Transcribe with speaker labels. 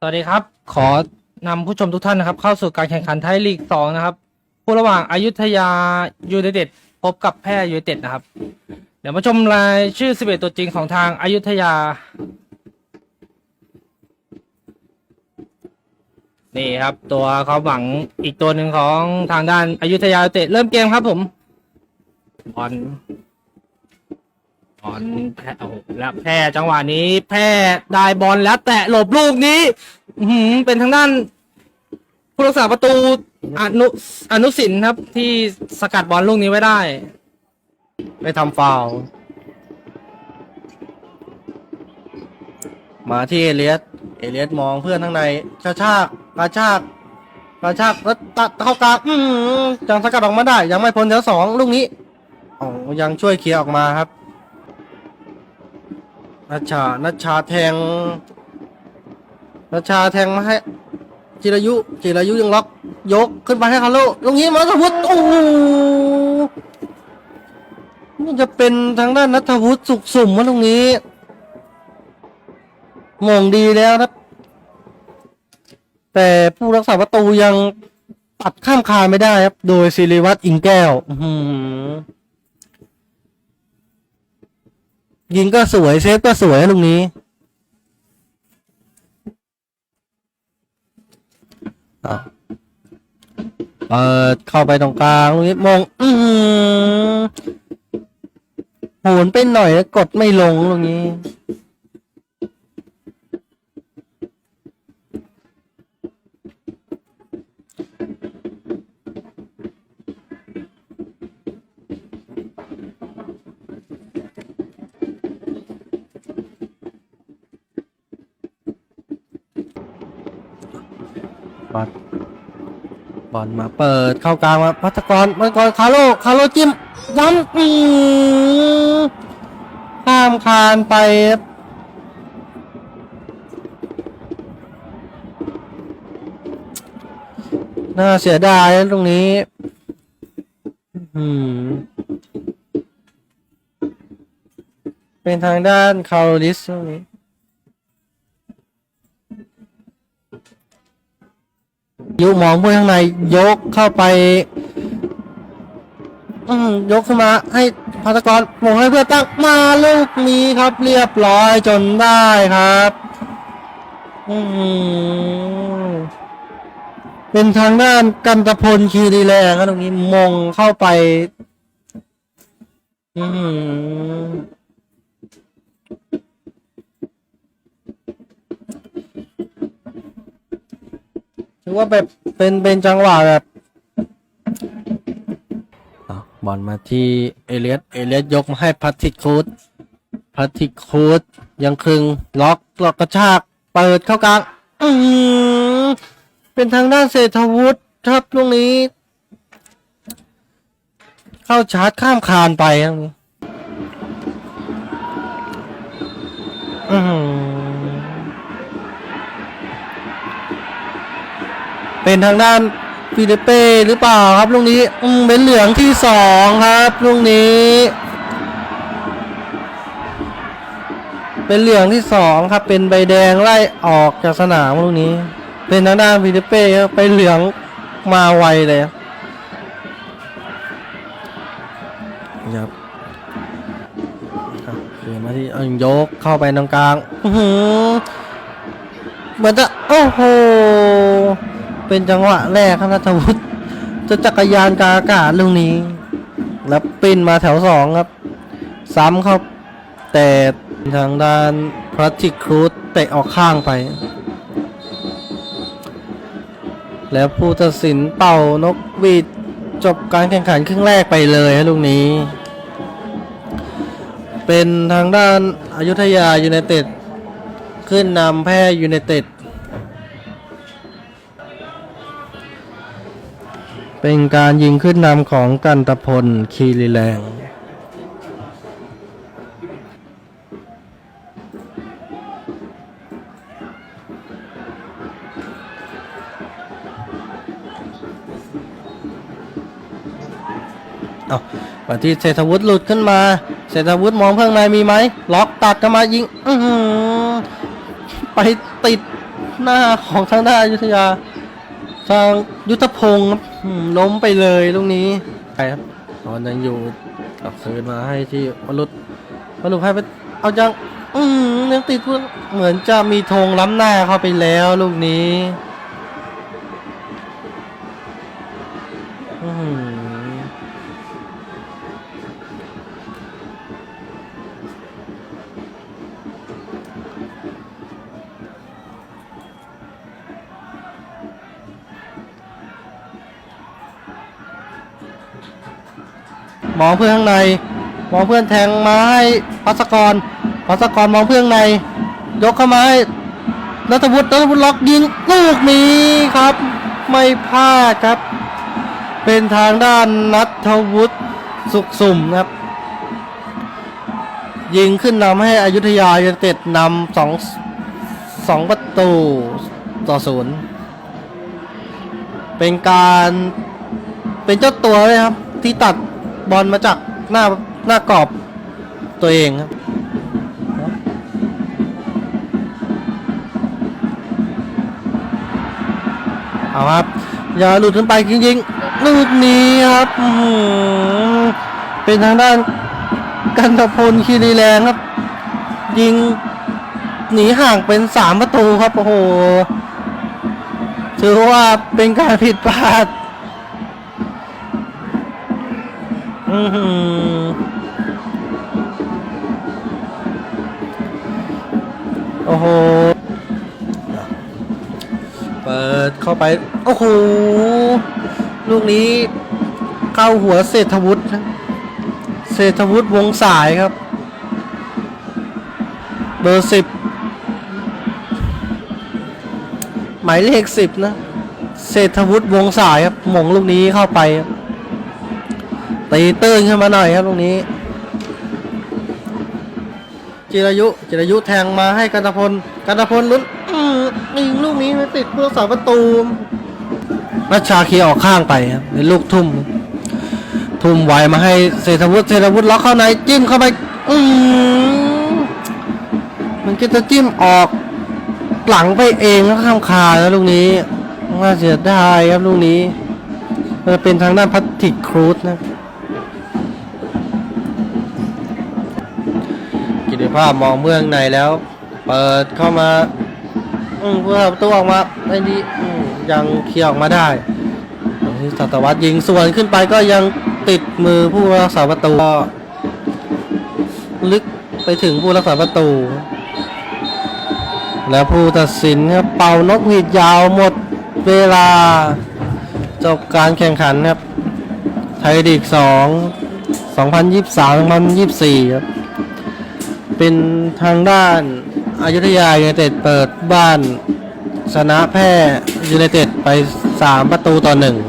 Speaker 1: สวัสดีครับ ขอนำผู้ชมทุกท่านนะครับ เข้าสู่การแข่งขันไทยลีกสองนะครับ ผู้ระหว่างอายุทยายูไนเต็ดพบกับแพร่ยูไนเต็ดนะครับ เดี๋ยวมาชมรายชื่อ 11 ตัวจริงของทางอายุทยา นี่ครับ ตัวความหวังอีกตัวหนึ่งของทางด้านอายุทยายูไนเต็ดเริ่มเกมครับผมบอล บอลแพ้โอ้โหแล้วแพ้จังหวะนี้ แพ้ได้บอลแล้ว แตะหลบลูกนี้ อื้อหือเป็นทางด้าน ผู้รักษาประตูอนุอนุสินครับ ที่สกัดบอลลูกนี้ไว้ได้ ไม่ทำฟาวล์มาที่เอเลียสเอเลียสมองเพื่อนข้างในชาชากกระชากกระชากแล้วตัดเข้ากลางอืมยังสกัดออกมาได้ ยังไม่พ้นแถวสองลูกนี้อ๋อยังช่วยเคลียร์ออกมาครับ นัชชา นัชชาแทงราชาแทงมาให้ จิรายุ จิรายุยังล็อก ยกขึ้นไปให้คาร์โลลงนี้มานัทวุฒิโอ้โหนี่จะเป็นทางด้านนัทวุฒิสุขสุ่มมาตรงนี้มองดีแล้วครับแต่ผู้รักษาประตูยังปัดข้ามคานไม่ได้ครับ โดยศิริวัตรอิงแก้ว อือหือ ยิงก็สวยเซฟก็สวยลุงนี้ เปิดเข้าไปตรงกลางลุงนี้มองอืมโหนไปหน่อยแล้วกดไม่ลงลุงนี้ อลบอลมาเปิดเข้ากลางมาพัฒกรพัฒกรคาร์โลคาร์โลจิ้มย้ำอืมข้ามคานไปน่าเสียดายนะตรงนี้ อืมเป็นทางด้านคาร์ลิสตรงนี้ ยุมองพวกข้างในยกเข้าไป อืมยกขึ้นมา ให้พัตกรมงให้เพื่อนตั้งมาลูกนี้ครับ เรียบร้อยจนได้ครับ อืมเป็นทางด้านกันตพลคีรีแรงครับตรงนี้มงเข้าไป อืมือว่าแบบเป็นเป็นจังหวะแบบอะบอลมาที่เอเลียสเอเลียสยกมาให้พัทติคูดพัทติคูดยังครึงล็อกล็อกกระชากเปิดเข้ากลางอืมเป็นทางด้านเศรษฐวุฒิครับตรงนี้ เข้าชาร์จข้ามคานไปตรงนี้อื เป็นทางด้านฟิลิปเป้หรือเปล่าครับลูกนี้อืมเป็นเหลืองที่สองครับลูกนี้ เป็นเหลืองที่สองครับ เป็นใบแดงไล่ออกจากสนามลูกนี้ เป็นทางด้านฟิลิปเป้ครับไปเหลืองมาไวเลยครับครับครับเขียนมาที่เอายกเข้าไปตรงกลางอื้อหือเหมือนจะโอ้โห เป็นจังหวะแรกครับนัทวุฒิจะจักรยานกาอากาศลูกนี้ แล้วปิ้นมาแถวสองครับ ซ้ำเข้าแต่ทางด้านพลัติครูดเตะออกข้างไป แล้วผู้ตัดสินเป่านกหวีดจบการแข่งขันครึ่งแรกไปเลยฮะลูกนี้ เป็นทางด้านอายุทยายูไนเต็ดขึ้นนำแพ้ยูไนเต็ด เป็นการยิงขึ้นนำของกันตพลคีรีแรงเอาปฏิเศรษฐวุฒิหลุดขึ้นมา เศรษฐวุฒิมองเพื่องในมีไหม ล็อกตัดกันมายิง อืไปติดหน้าของทางด้านอยุธยา ทางยุทธพงศ์ อืมล้มไปเลยลูกนี้ไปครับตอนยังอยู่กลับคืนมาให้ที่วรุษวรุษให้ไปเอาจัง อืมยังติดพวกเหมือนจะมีธงล้ำหน้าเข้าไปแล้วลูกนี้ มองเพื่อนข้างใน มองเพื่อนแทงมาให้พัสกรพัสกรมองเพื่อนข้างใน ยกเข้ามาให้นัทวุฒินัทวุฒิล็อกยิงลูกนี้ครับ ไม่พลาดครับ เป็นทางด้านนัทวุฒิสุขสุ่มครับ ยิงขึ้นนำให้อยุธยายูไนเต็ดนำสองสองประตูต่อศูนย์เป็นการเป็นเจ้าตัวเลยครับ ที่ตัด บอลมาจากหน้าหน้ากรอบตัวเองครับเอาครับ อย่าหลุดขึ้นไปจริงๆลูกนี้ครับเป็นทางด้านกันตพลคีรีแรงครับ ยิงหนีห่างเป็นสามประตูครับ โอ้โห ถือว่าเป็นการผิดพลาด อือโอ้โห เปิดเข้าไป โอ้โห ลูกนี้เข้าหัวเศรษฐวุฒินะเศรษฐวุฒิวงสายครับ เบอร์สิบหมายเลขสิบนะ เศรษฐวุฒิวงสายครับหมงลูกนี้เข้าไปครับ ตีตื้นขึ้นมาหน่อยครับลูกนี้ จิรายุ จิรายุแทงมาให้กันตพลกันตพลลุ้นอืมยิงลูกนี้ไม่ติดเพื่อสาประตูรัชชาคีออกข้างไปครับเป็นลูกทุ่ม ทุ่มไวมาให้เศรษฐวุฒิเศรษฐวุฒิล็อกเข้าในจิ้มเข้าไป อืมมันก็จะจิ้มออกหลังไปเองแล้วข้ามคาแล้วลูกนี้น่าเสียดายครับลูกนี้มันจะเป็นทางด้านพัตติกครูซนะ ภาพมองเมืองในแล้ว เปิดเข้ามา อืมเพื่อประตูออกมาไอ้นี่ยังเคลียร์ออกมาได้สัตวัตยิงส่วนขึ้นไปก็ยังติดมือผู้รักษาประตูลึกไปถึงผู้รักษาประตู และผู้ตัดสินครับเป่านกหวีดยาวหมดเวลา จบการแข่งขันครับ ไทยลีก2 2023 2024 ครับ เป็นทางด้านอายุทยายูไนเต็ดเปิดบ้านชนะแพ้ยูไนเต็ดไป 3 ประตูต่อ1